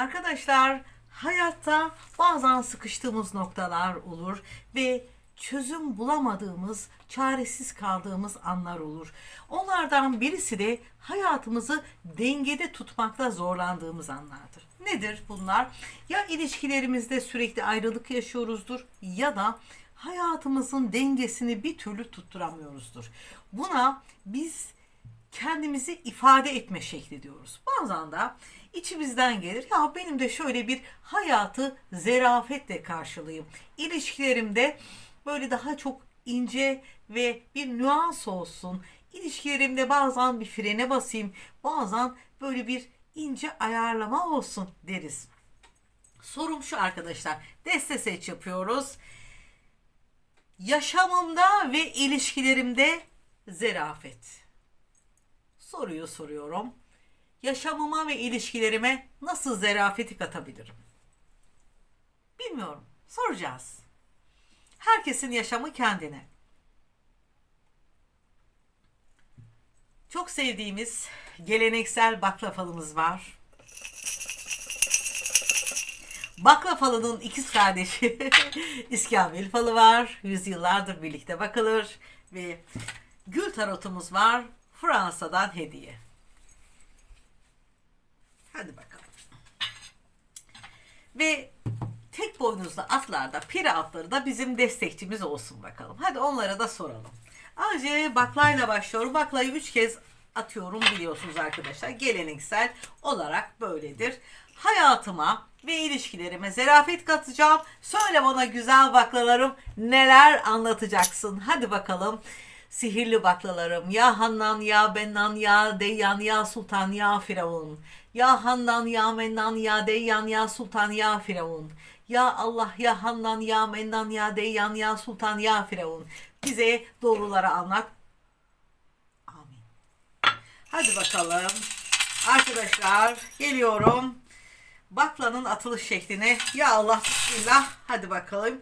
Arkadaşlar hayatta bazen sıkıştığımız noktalar olur ve çözüm bulamadığımız, çaresiz kaldığımız anlar olur. Onlardan birisi de hayatımızı dengede tutmakta zorlandığımız anlardır. Nedir bunlar? Ya ilişkilerimizde sürekli ayrılık yaşıyoruzdur ya da hayatımızın dengesini bir türlü tutturamıyoruzdur. Buna biz kendimizi ifade etme şekli diyoruz. Bazen de içimizden gelir ya benim de şöyle bir hayatı zerafetle karşılayayım. İlişkilerimde böyle daha çok ince ve bir nüans olsun. İlişkilerimde bazen bir frene basayım, bazen böyle bir ince ayarlama olsun deriz. Sorum şu arkadaşlar. Deste seç yapıyoruz. Yaşamımda ve ilişkilerimde zerafet. Soruyu soruyorum. Yaşamıma ve ilişkilerime nasıl zerafeti katabilirim? Bilmiyorum. Soracağız. Herkesin yaşamı kendine. Çok sevdiğimiz geleneksel baklafalımız var. Bakla falının ikiz kardeşi İskambil falı var. Yüzyıllardır birlikte bakılır. Ve gül tarotumuz var. Fransa'dan hediye. Hadi bakalım. Ve tek boynuzlu atlarda pire atları da bizim destekçimiz olsun bakalım. Hadi onlara da soralım. Önce baklayla başlıyorum. Baklayı üç kez atıyorum biliyorsunuz arkadaşlar. Geleneksel olarak böyledir. Hayatıma ve ilişkilerime zerafet katacağım. Söyle bana güzel baklalarım neler anlatacaksın. Hadi bakalım. Sihirli baklalarım. Ya Hannan, ya Bennan, ya Deyyan, ya Sultan, ya Firavun. Ya Hannan, ya Mennan, ya Deyyan, ya Sultan, ya Firavun. Ya Allah, ya Hannan, ya Mennan, ya Deyyan, ya Sultan, ya Firavun. Bize doğruları anlat. Amin. Hadi bakalım. Arkadaşlar geliyorum. Baklanın atılış şekline. Ya Allah bismillah. Hadi bakalım.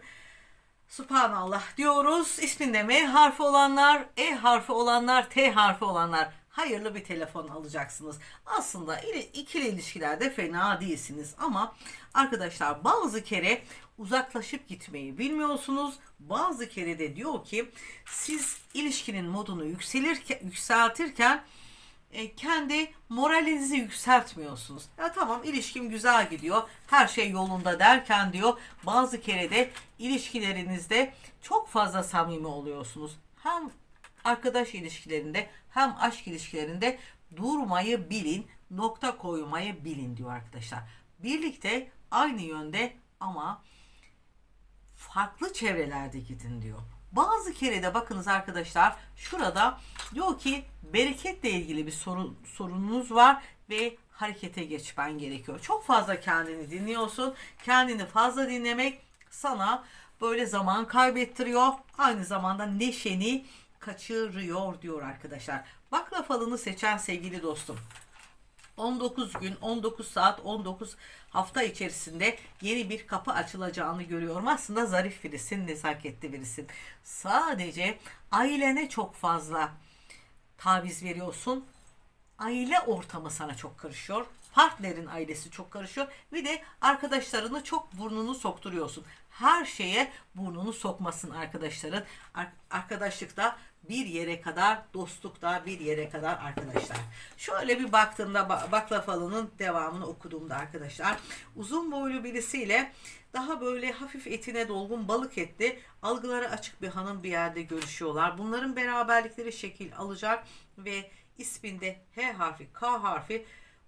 Subhanallah diyoruz. İsminde M harfi olanlar, E harfi olanlar, T harfi olanlar hayırlı bir telefon alacaksınız. Aslında ili- ikili ilişkilerde fena değilsiniz ama arkadaşlar bazı kere uzaklaşıp gitmeyi bilmiyorsunuz. Bazı kere de diyor ki siz ilişkinin modunu yükselirken, yükseltirken e, kendi moralinizi yükseltmiyorsunuz. Ya tamam ilişkim güzel gidiyor, her şey yolunda derken diyor bazı kere de ilişkilerinizde çok fazla samimi oluyorsunuz. Hem arkadaş ilişkilerinde hem aşk ilişkilerinde durmayı bilin, nokta koymayı bilin diyor arkadaşlar. Birlikte aynı yönde ama farklı çevrelerde gidin diyor. Bazı kere de bakınız arkadaşlar şurada diyor ki bereketle ilgili bir sorun, sorununuz var ve harekete geçmen gerekiyor. Çok fazla kendini dinliyorsun. Kendini fazla dinlemek sana böyle zaman kaybettiriyor. Aynı zamanda neşeni kaçırıyor diyor arkadaşlar. Bakla falını seçen sevgili dostum. 19 gün, 19 saat, 19 hafta içerisinde yeni bir kapı açılacağını görüyorum. Aslında zarif birisin, nezaketli birisin. Sadece ailene çok fazla taviz veriyorsun. Aile ortamı sana çok karışıyor. Partnerin ailesi çok karışıyor. Bir de arkadaşlarını çok burnunu sokturuyorsun. Her şeye burnunu sokmasın arkadaşların. Ar- arkadaşlıkta bir yere kadar, dostlukta bir yere kadar arkadaşlar. Şöyle bir baktığımda ba- bakla falının devamını okuduğumda arkadaşlar uzun boylu birisiyle daha böyle hafif etine dolgun balık etli algıları açık bir hanım bir yerde görüşüyorlar. Bunların beraberlikleri şekil alacak ve isminde H harfi, K harfi,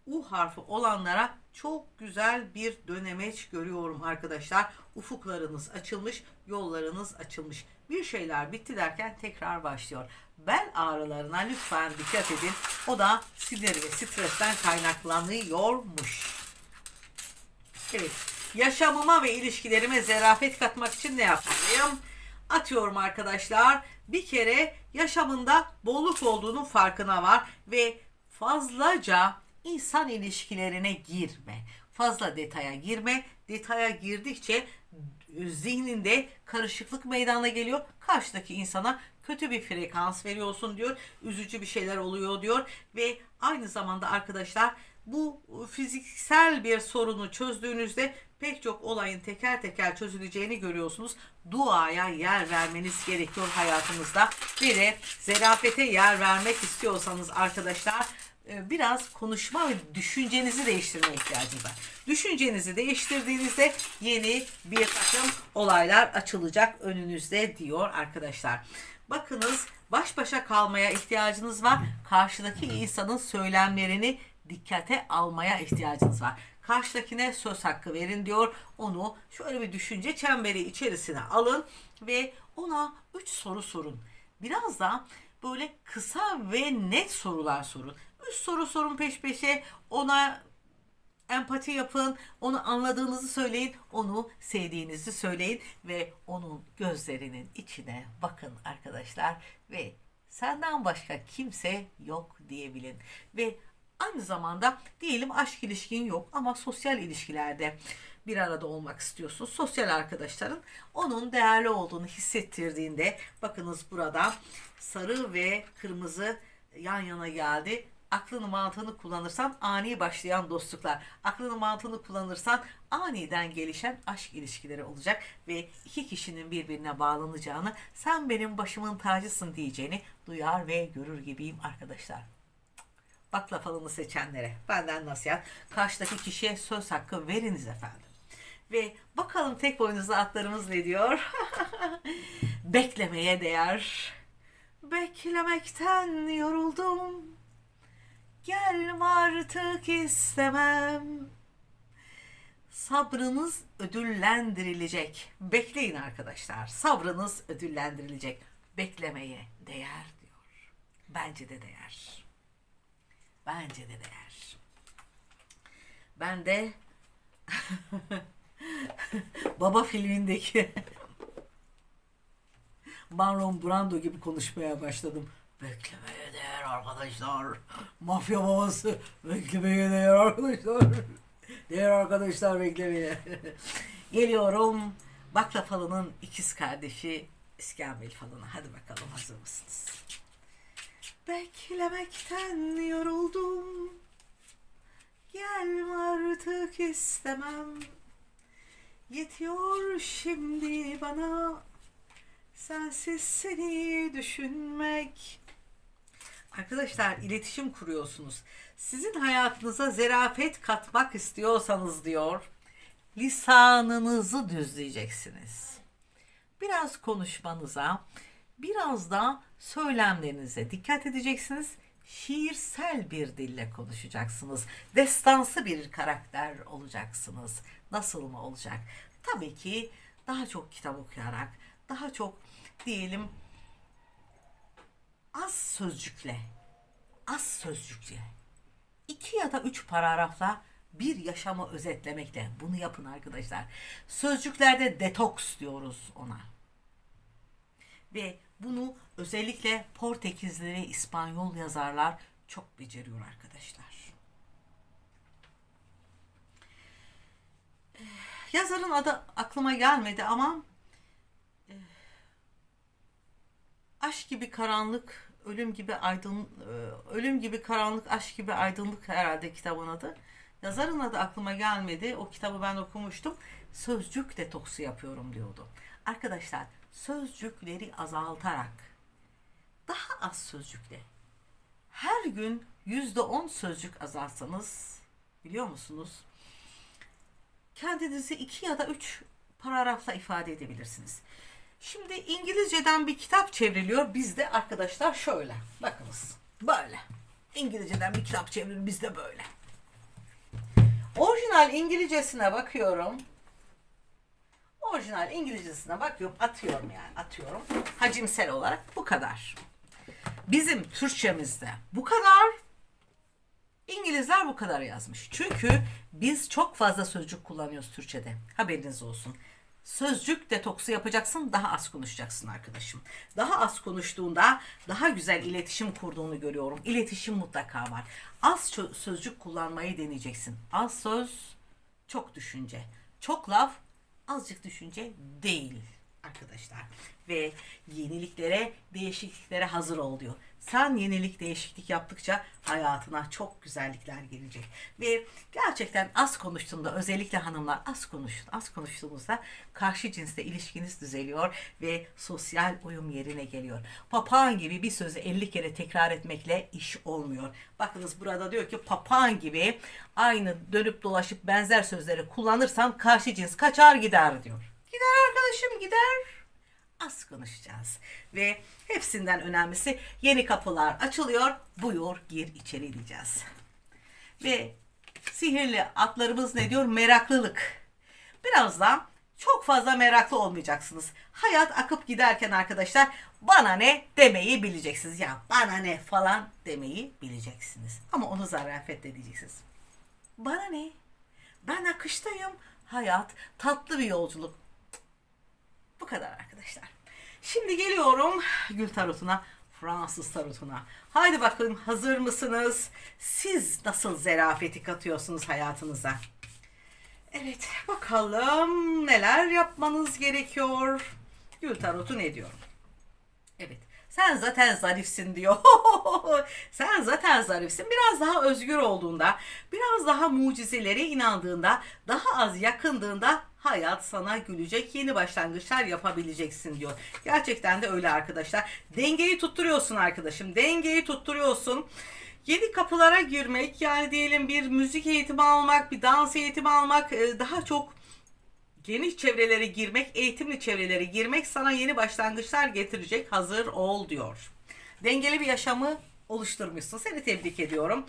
U harfi olanlara çok güzel bir dönemeç görüyorum arkadaşlar. Ufuklarınız açılmış, yollarınız açılmış. Bir şeyler bitti derken tekrar başlıyor. Bel ağrılarına lütfen dikkat edin. O da sinir ve stresten kaynaklanıyormuş. Evet. Yaşamıma ve ilişkilerime zerafet katmak için ne yapmalıyım? Atıyorum arkadaşlar. Bir kere yaşamında bolluk olduğunun farkına var ve fazlaca insan ilişkilerine girme. Fazla detaya girme. Detaya girdikçe zihninde karışıklık meydana geliyor. Karşıdaki insana kötü bir frekans veriyorsun diyor. Üzücü bir şeyler oluyor diyor ve aynı zamanda arkadaşlar bu fiziksel bir sorunu çözdüğünüzde pek çok olayın teker teker çözüleceğini görüyorsunuz. Duaya yer vermeniz gerekiyor hayatınızda. Bir de zerafete yer vermek istiyorsanız arkadaşlar e, biraz konuşma ve düşüncenizi değiştirmeye ihtiyacınız var. Düşüncenizi değiştirdiğinizde yeni bir takım olaylar açılacak önünüzde diyor arkadaşlar. Bakınız baş başa kalmaya ihtiyacınız var. Karşıdaki insanın söylemlerini dikkate almaya ihtiyacınız var. Karşıdakine söz hakkı verin diyor. Onu şöyle bir düşünce çemberi içerisine alın ve ona 3 soru sorun. Biraz da böyle kısa ve net sorular sorun. 3 soru sorun peş peşe. Ona empati yapın, onu anladığınızı söyleyin, onu sevdiğinizi söyleyin. Ve onun gözlerinin içine bakın arkadaşlar. Ve senden başka kimse yok diyebilin. Ve aynı zamanda diyelim aşk ilişkin yok ama sosyal ilişkilerde bir arada olmak istiyorsun. Sosyal arkadaşların onun değerli olduğunu hissettirdiğinde bakınız burada sarı ve kırmızı yan yana geldi aklını mantığını kullanırsan ani başlayan dostluklar, aklını mantığını kullanırsan aniden gelişen aşk ilişkileri olacak ve iki kişinin birbirine bağlanacağını, sen benim başımın tacısın diyeceğini duyar ve görür gibiyim arkadaşlar. Bakla falını seçenlere benden nasihat. Karşıdaki kişiye söz hakkı veriniz efendim. Ve bakalım tek boynuzlu atlarımız ne diyor? Beklemeye değer. Beklemekten yoruldum. Gelme artık istemem. Sabrınız ödüllendirilecek. Bekleyin arkadaşlar. Sabrınız ödüllendirilecek. Beklemeye değer diyor. Bence de değer. Bence de değer. Ben de Baba filmindeki Marlon Brando gibi konuşmaya başladım. Beklemeye arkadaşlar. Mafya babası beklemeye değer arkadaşlar. Değer arkadaşlar beklemeye. Geliyorum. Bakla falının ikiz kardeşi İskambil falına. Hadi bakalım hazır mısınız? Beklemekten yoruldum. Gelme artık istemem. Yetiyor şimdi bana sensiz seni düşünmek. Arkadaşlar iletişim kuruyorsunuz. Sizin hayatınıza zerafet katmak istiyorsanız diyor, lisanınızı düzleyeceksiniz. Biraz konuşmanıza, biraz da söylemlerinize dikkat edeceksiniz. Şiirsel bir dille konuşacaksınız. Destansı bir karakter olacaksınız. Nasıl mı olacak? Tabii ki daha çok kitap okuyarak, daha çok diyelim az sözcükle, az sözcükle, iki ya da üç paragrafla bir yaşamı özetlemekle bunu yapın arkadaşlar. Sözcüklerde detoks diyoruz ona. Ve bunu özellikle Portekizli, İspanyol yazarlar çok beceriyor arkadaşlar. Yazarın adı aklıma gelmedi ama e, aşk gibi karanlık, ölüm gibi aydın, e, ölüm gibi karanlık, aşk gibi aydınlık herhalde kitabın adı. Yazarın adı aklıma gelmedi. O kitabı ben okumuştum. Sözcük detoksu yapıyorum diyordu. Arkadaşlar sözcükleri azaltarak daha az sözcükle her gün yüzde on sözcük azaltsanız biliyor musunuz? Kendinizi iki ya da üç paragrafla ifade edebilirsiniz. Şimdi İngilizceden bir kitap çevriliyor. Bizde arkadaşlar şöyle. Bakınız. Böyle. İngilizceden bir kitap çevriliyor. Bizde böyle. Orijinal İngilizcesine bakıyorum. Orijinal İngilizcesine bakıyorum. Atıyorum yani. Atıyorum. Hacimsel olarak bu kadar. Bizim Türkçemizde bu kadar. İngilizler bu kadar yazmış. Çünkü biz çok fazla sözcük kullanıyoruz Türkçe'de. Haberiniz olsun. Sözcük detoksu yapacaksın, daha az konuşacaksın arkadaşım. Daha az konuştuğunda daha güzel iletişim kurduğunu görüyorum. İletişim mutlaka var. Az sözcük kullanmayı deneyeceksin. Az söz, çok düşünce. Çok laf, azıcık düşünce değil. Arkadaşlar. Ve yeniliklere, değişikliklere hazır ol diyor. Sen yenilik, değişiklik yaptıkça hayatına çok güzellikler gelecek. Ve gerçekten az konuştuğunda, özellikle hanımlar az konuşun. Az konuştuğumuzda karşı cinsle ilişkiniz düzeliyor ve sosyal uyum yerine geliyor. Papağan gibi bir sözü 50 kere tekrar etmekle iş olmuyor. Bakınız burada diyor ki papağan gibi aynı dönüp dolaşıp benzer sözleri kullanırsan karşı cins kaçar gider diyor. Gider arkadaşım gider az konuşacağız. Ve hepsinden önemlisi yeni kapılar açılıyor. Buyur gir içeri diyeceğiz. Ve sihirli atlarımız ne diyor? Meraklılık. Biraz da çok fazla meraklı olmayacaksınız. Hayat akıp giderken arkadaşlar bana ne demeyi bileceksiniz. Ya bana ne falan demeyi bileceksiniz. Ama onu zarafetle diyeceksiniz. Bana ne? Ben akıştayım. Hayat tatlı bir yolculuk. Bu kadar arkadaşlar. Şimdi geliyorum Gül Tarot'una, Fransız Tarot'una. Haydi bakın hazır mısınız? Siz nasıl zerafeti katıyorsunuz hayatınıza? Evet bakalım neler yapmanız gerekiyor? Gül Tarot'u ne diyor? Evet. Sen zaten zarifsin diyor. Sen zaten zarifsin. Biraz daha özgür olduğunda, biraz daha mucizelere inandığında, daha az yakındığında hayat sana gülecek. Yeni başlangıçlar yapabileceksin diyor. Gerçekten de öyle arkadaşlar. Dengeyi tutturuyorsun arkadaşım. Dengeyi tutturuyorsun. Yeni kapılara girmek yani diyelim bir müzik eğitimi almak, bir dans eğitimi almak e, daha çok geniş çevrelere girmek, eğitimli çevrelere girmek sana yeni başlangıçlar getirecek. Hazır ol diyor. Dengeli bir yaşamı oluşturmuşsun. Seni tebrik ediyorum.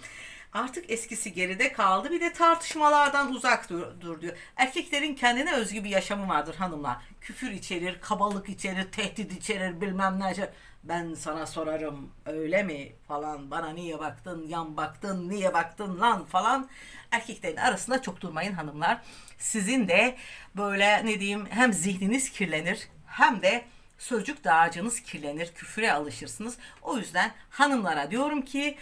Artık eskisi geride kaldı. Bir de tartışmalardan uzak dur, dur diyor. Erkeklerin kendine özgü bir yaşamı vardır hanımlar. Küfür içerir, kabalık içerir, tehdit içerir, bilmem ne içerir. Ben sana sorarım öyle mi? falan. Bana niye baktın? Yan baktın? Niye baktın lan? falan. Erkeklerin arasında çok durmayın hanımlar. Sizin de böyle ne diyeyim hem zihniniz kirlenir hem de sözcük dağarcığınız kirlenir. Küfüre alışırsınız. O yüzden hanımlara diyorum ki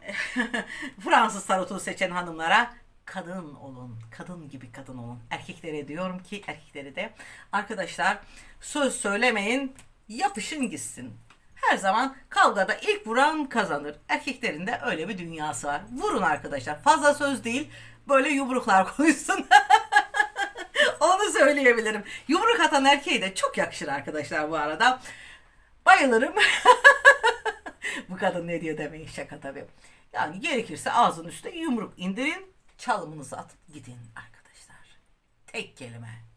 Fransız tarotu seçen hanımlara kadın olun. Kadın gibi kadın olun. Erkeklere diyorum ki erkeklere de arkadaşlar söz söylemeyin yapışın gitsin. Her zaman kavgada ilk vuran kazanır. Erkeklerin de öyle bir dünyası var. Vurun arkadaşlar. Fazla söz değil. Böyle yumruklar konuşsun. Onu söyleyebilirim. Yumruk atan erkeğe de çok yakışır arkadaşlar bu arada. Bayılırım. Bu kadın ne diyor demeyin şaka tabii. Yani gerekirse ağzın üstüne yumruk indirin. Çalımınızı atıp gidin arkadaşlar. Tek kelime.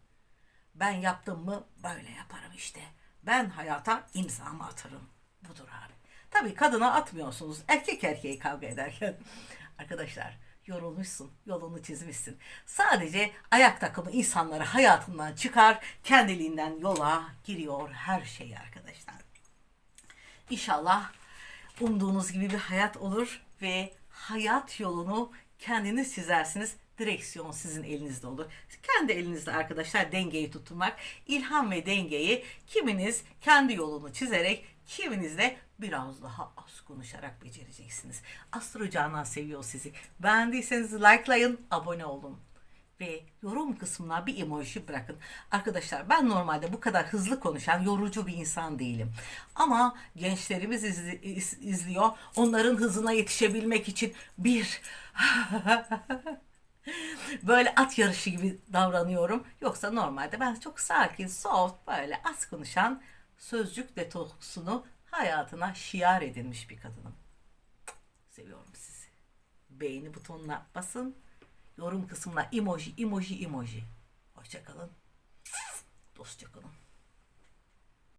Ben yaptım mı böyle yaparım işte. Ben hayata imzamı atarım. Budur abi. Tabii kadına atmıyorsunuz. Erkek erkeği kavga ederken. Arkadaşlar yorulmuşsun. Yolunu çizmişsin. Sadece ayak takımı insanları hayatından çıkar. Kendiliğinden yola giriyor her şey arkadaşlar. İnşallah umduğunuz gibi bir hayat olur ve hayat yolunu kendiniz çizersiniz. Direksiyon sizin elinizde olur. Kendi elinizde arkadaşlar dengeyi tutmak, ilham ve dengeyi kiminiz kendi yolunu çizerek, kiminiz de biraz daha az konuşarak becereceksiniz. Astro Canan seviyor sizi. Beğendiyseniz likelayın, abone olun ve yorum kısmına bir emoji bırakın. Arkadaşlar ben normalde bu kadar hızlı konuşan yorucu bir insan değilim. Ama gençlerimiz izli- iz- izliyor. Onların hızına yetişebilmek için bir böyle at yarışı gibi davranıyorum. Yoksa normalde ben çok sakin, soft, böyle az konuşan sözcük detoksunu hayatına şiar edinmiş bir kadınım. Seviyorum sizi. Beğeni butonuna basın. Yorum kısmına emoji, emoji, emoji. Hoşçakalın. Dostça kalın.